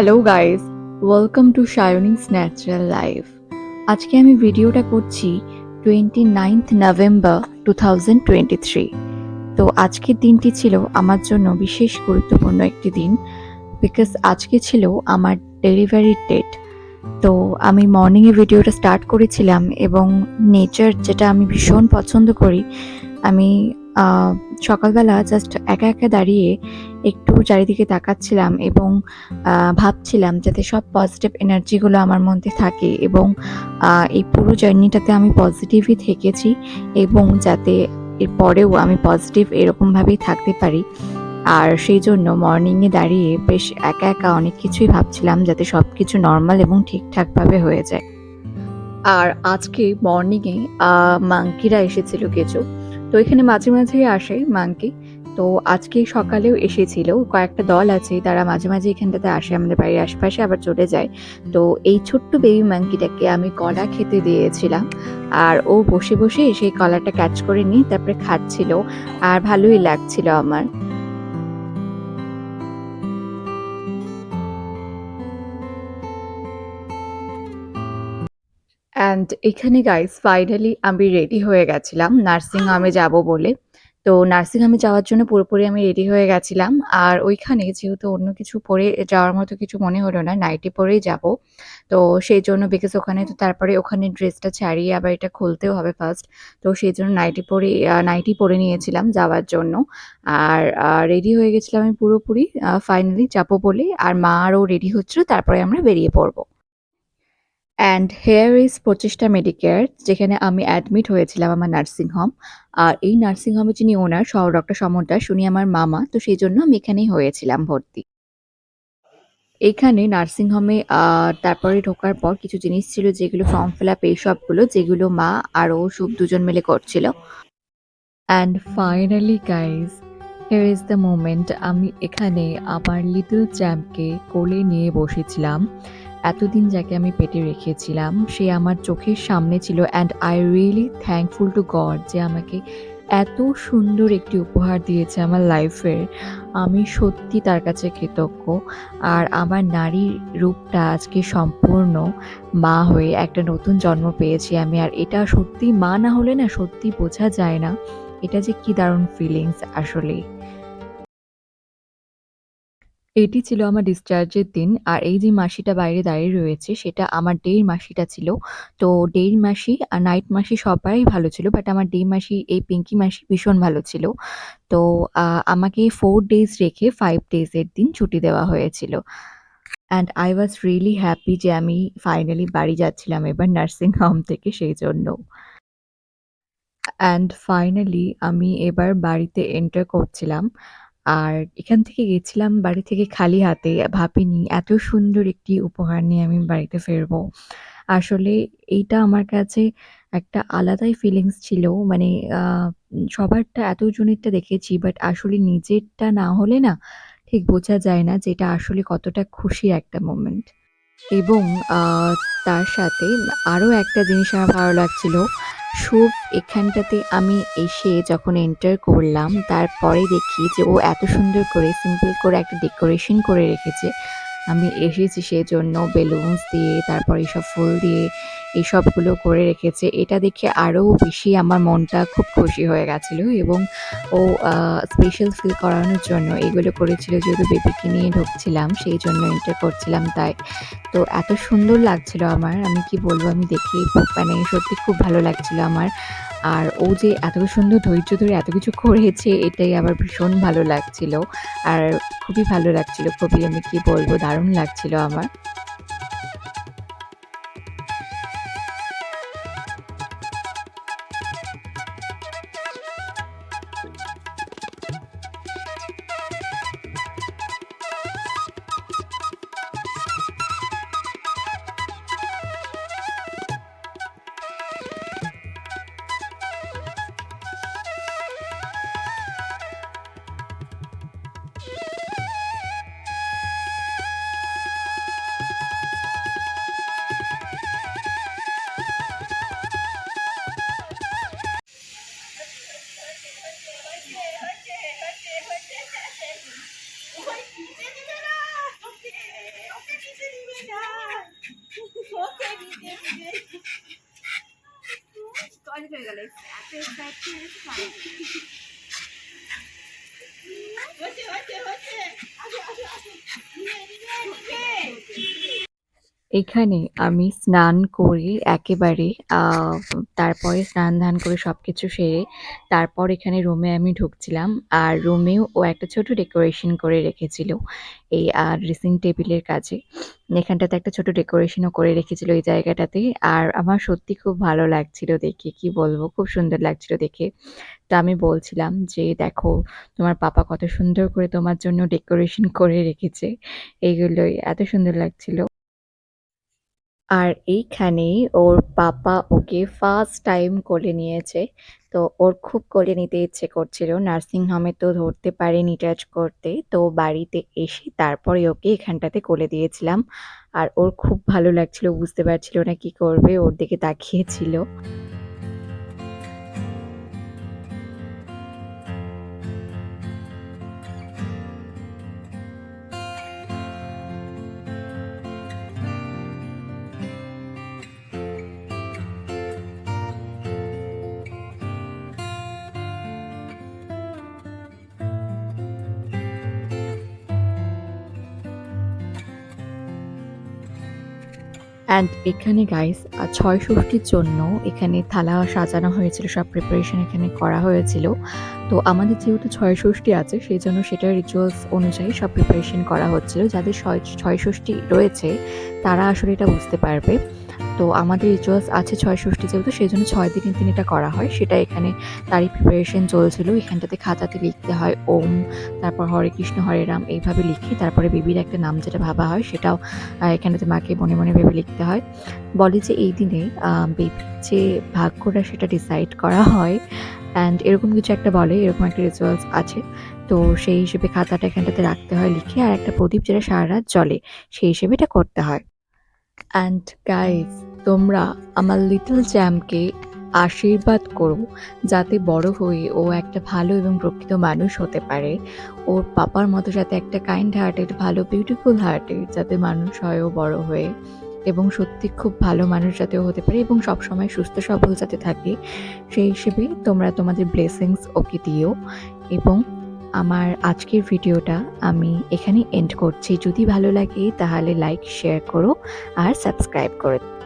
Hello guys welcome to shining's natural life আজকে আমি ভিডিওটা করছি twenty ninth November two thousand twenty three তো আজকের দিনটি ছিল আমার জন্য বিশেষ গুরুত্বপূর্ণ একটি দিন বিকজ আজকে ছিল আমার ডেলিভারির ডেট তো আমি মর্নিংয়ে ভিডিওটা স্টার্ট করেছিলাম এবং নেচার যেটা আমি ভীষণ পছন্দ করি, আমি সকালবেলা জাস্ট একা একা দাঁড়িয়ে একটু চারিদিকে তাকাচ্ছিলাম এবং ভাবছিলাম যাতে সব পজিটিভ এনার্জিগুলো আমার মধ্যে থাকে এবং এই পুরো জার্নিটাতে আমি পজিটিভই থেকেছি এবং যাতে এর পরেও আমি পজিটিভ এরকমভাবেই থাকতে পারি। আর সেই জন্য মর্নিংয়ে দাঁড়িয়ে বেশ একা একা অনেক কিছুই ভাবছিলাম যাতে সব কিছু নর্মাল এবং ঠিকঠাকভাবে হয়ে যায়। আর আজকে মর্নিংয়ে মাঙ্কিরা এসেছিল কিছু তো এখানে মাঝে মাঝেই আসে মাঙ্কি। তো আজকে সকালেও এসেছিল, কয়েকটা দল আছে, তারা মাঝে মাঝে এখানটাতে আসে, আমাদের বাড়ির আশেপাশে আবার চলে যায়। তো এই ছোট্ট বেবি মাঙ্কিটাকে আমি কলা খেতে দিয়েছিলাম, আর ও বসে বসে সেই কলাটা ক্যাচ করে নিয়ে তারপরে খাচ্ছিল, আর ভালোই লাগছিল আমার। অ্যান্ড এখানে গাইস ফাইনালি আমি রেডি হয়ে গেছিলাম নার্সিং হোমে যাব বলে। তো নার্সিং হোমে যাওয়ার জন্য পুরোপুরি আমি রেডি হয়ে গেছিলাম। আর ওইখানে যেহেতু অন্য কিছু পরে যাওয়ার মতো কিছু মনে হলো না নাইটি পরেই যাব। তো সেই জন্য বিকজ ওখানে তো তারপরে ওখানে ড্রেসটা ছাড়িয়ে আবার এটা খুলতেও হবে ফার্স্ট তো সেই জন্য নাইটি পরে নাইটি পরে নিয়েছিলাম যাওয়ার জন্য। আর রেডি হয়ে গেছিলাম আমি পুরোপুরি। ফাইনালি যাব বলে। আর মা আরও রেডি হচ্ছিল, তারপরে আমরা বেরিয়ে পড়ব। অ্যান্ড হেয়ার ইজ প্রচেষ্টা মেডিকেয়ার যেখানে আমি অ্যাডমিট হয়েছিলাম আমার নার্সিং হোম আর এই নার্সিং হোমে যিনি ওনার ডক্টর সমর দাস, উনি আমার মামা। তো সেই জন্য আমি এখানেই হয়েছিলাম ভর্তি। এইখানে নার্সিং হোমে তারপরে ঢোকার পর কিছু জিনিস ছিল যেগুলো ফর্ম ফিল আপ এইসবগুলো যেগুলো মা আর ও সব দুজন মিলে করছিল। And finally guys here is the moment আমি এখানে আমার লিটল চ্যাম্পকে কোলে নিয়ে বসেছিলাম। এতদিন যাকে আমি পেটে রেখেছিলাম, সে আমার চোখের সামনে ছিল and I really thankful to God যে আমাকে এত সুন্দর একটি উপহার দিয়েছে আমার লাইফের আমি সত্যি তার কাছে কৃতজ্ঞ। আর আমার নারীর রূপটা আজকে সম্পূর্ণ মা হয়ে একটা নতুন জন্ম পেয়েছি আমি। আর এটা সত্যি মা না হলে না সত্যি বোঝা যায় না। এটা যে কী দারুণ ফিলিংস আসলেই এটি ছিল আমার ডিসচার্জের দিন, আর এই যে মাসিটা বাইরে দাঁড়িয়ে রয়েছে, সেটা আমার ডের মাসিটা ছিল। তো ডের মাসি আর নাইট মাসি সবাই ভালো ছিল বাট আমার ডে মাসি, এই পিঙ্কি মাসি ভীষণ ভালো ছিল। তো আমাকে ফোর ডেজ রেখে ফাইভ ডেজের দিন ছুটি দেওয়া হয়েছিল। And I was really happy যে আমি ফাইনালি বাড়ি যাচ্ছিলাম এবার নার্সিং হোম থেকে সেই জন্য। অ্যান্ড ফাইনালি আমি এবার বাড়িতে এন্টার করছিলাম। আর এখান থেকে গেছিলাম বাড়ি থেকে খালি হাতে, ভাবিনি এত সুন্দর একটি উপহার নিয়ে আমি বাড়িতে ফিরবো। আসলে এইটা আমার কাছে একটা আলাদাই ফিলিংস ছিল মানে সবারটা এতজনেরটা দেখেছি বাট আসলে নিজেরটা না হলে না ঠিক বোঝা যায় না যেটা আসলে কতটা খুশির একটা মোমেন্ট এবং তার সাথে আরও একটা জিনিস আমার ভালো লাগছিল শুভ, এখানটাতে আমি এসে যখন এন্টার করলাম, তারপরে দেখি যে ও এত সুন্দর করে সিম্পল করে একটা ডেকোরেশন করে রেখেছে। আমি এসেছি সেজন্য বেলুনস দিয়ে, তারপরে সব ফুল দিয়ে এইসবগুলো করে রেখেছে। এটা দেখে আরও বেশি আমার মনটা খুব খুশি হয়ে গেছিল এবং ও স্পেশাল ফিল করানোর জন্য এগুলো করেছিল যেহেতু বেবিকে নিয়ে ঢুকছিলাম, সেই জন্য এন্টার করছিলাম তাই। তো এত সুন্দর লাগছিল আমার, আমি কি বলব আমি দেখে মানে সত্যি খুব ভালো লাগছিল আমার। আর ও যে এত সুন্দর ধৈর্য ধরে এত কিছু করেছে, এটাই আবার ভীষণ ভালো লাগছিল। আর খুবই ভালো লাগছিল, খুবই আমি কি বলব, দারুণ লাগছিল আমার। হচ্ছে, হচ্ছে, হচ্ছে। এখানে আমি স্নান করে একেবারে তারপরে স্নান ধান করে সবকিছু সেরে তারপর এখানে রুমে আমি ঢুকছিলাম। আর রুমেও ও একটা ছোট ডেকোরেশন করে রেখেছিল এই আর ড্রেসিং টেবিলের কাছে এখানটাতে একটা ছোট ডেকোরেশনও করে রেখেছিল এই জায়গাটাতে। আর আমার সত্যি খুব ভালো লাগছিল দেখে, কি বলব? খুব সুন্দর লাগছিল দেখে। তো আমি বলছিলাম যে, দেখো, তোমার পাপা কত সুন্দর করে তোমার জন্য ডেকোরেশন করে রেখেছে। এইগুলোই, এত সুন্দর লাগছিল। আর এইখানেই ওর পাপা ওকে ফার্স্ট টাইম কোলে নিয়েছে। তো ওর খুব কোলে নিতে ইচ্ছে করছিল। নার্সিং হোমে তো ধরতে পারেনি টাচ করতে। তো বাড়িতে এসে তারপরে ওকে এখানটাতে কোলে দিয়েছিলাম। আর ওর খুব ভালো লাগছিল, বুঝতে পারছিল না কি করবে, ওর দিকে তাকিয়েছিল। অ্যান্ড এখানে গাইস ছয় ষষ্ঠীর জন্য এখানে থালা সাজানো হয়েছিল, সব প্রিপারেশন এখানে করা হয়েছিল। তো আমাদের যেহেতু ছয় ষষ্ঠী আছে সেই জন্য সেটা রিচুয়ালস অনুযায়ী সব প্রিপারেশন করা হচ্ছিল। যাদের ছয় ছয় ষষ্ঠী রয়েছে, তারা আসলে এটা বুঝতে পারবে। তো আমাদের রিচুয়ালস আছে ছয় ষষ্ঠী যেহেতু, সেই জন্য ছয় দিনের দিন এটা করা হয়। সেটা এখানে তারই প্রিপারেশন চলছিল। এখানটাতে খাতাতে লিখতে হয়, ওম, তারপর হরে কৃষ্ণ, হরে রাম এইভাবে লিখে তারপরে বেবির একটা নাম যেটা ভাবা হয়, সেটাও এখানেতে মাকে মনে মনে ভেবে লিখতে হয়। বলে যে এই দিনে বেবির যে ভাগ্যটা সেটা ডিসাইড করা হয় অ্যান্ড এরকম কিছু একটা বলে, এরকম একটা রিচুয়ালস আছে। তো সেই হিসেবে খাতাটা এখানটাতে রাখতে হয় লিখে, আর একটা প্রদীপ যেটা সারা রাত জ্বলে, সেই হিসেবে এটা করতে হয়। অ্যান্ড গাইজ তোমরা আমার লিটল জ্যামকে আশীর্বাদ করো যাতে বড় হয়ে ও একটা ভালো এবং প্রকৃত মানুষ হতে পারে। ওর পাপার মতো যাতে একটা কাইন্ড হার্টেড ভালো বিউটিফুল হার্টেড যাতে মানুষ হয় ও বড় হয়ে। এবং সত্যি খুব ভালো মানুষ যাতে হতে পারে এবং সবসময় সুস্থ, সবল যাতে থাকে, সেই হিসেবে তোমরা তোমাদের ব্লেসিংস ওকে দিও। এবং আমার আজকের ভিডিওটা আমি এখানে এন্ড করছি। যদি ভালো লাগে তাহলে লাইক শেয়ার করো আর সাবস্ক্রাইব করো।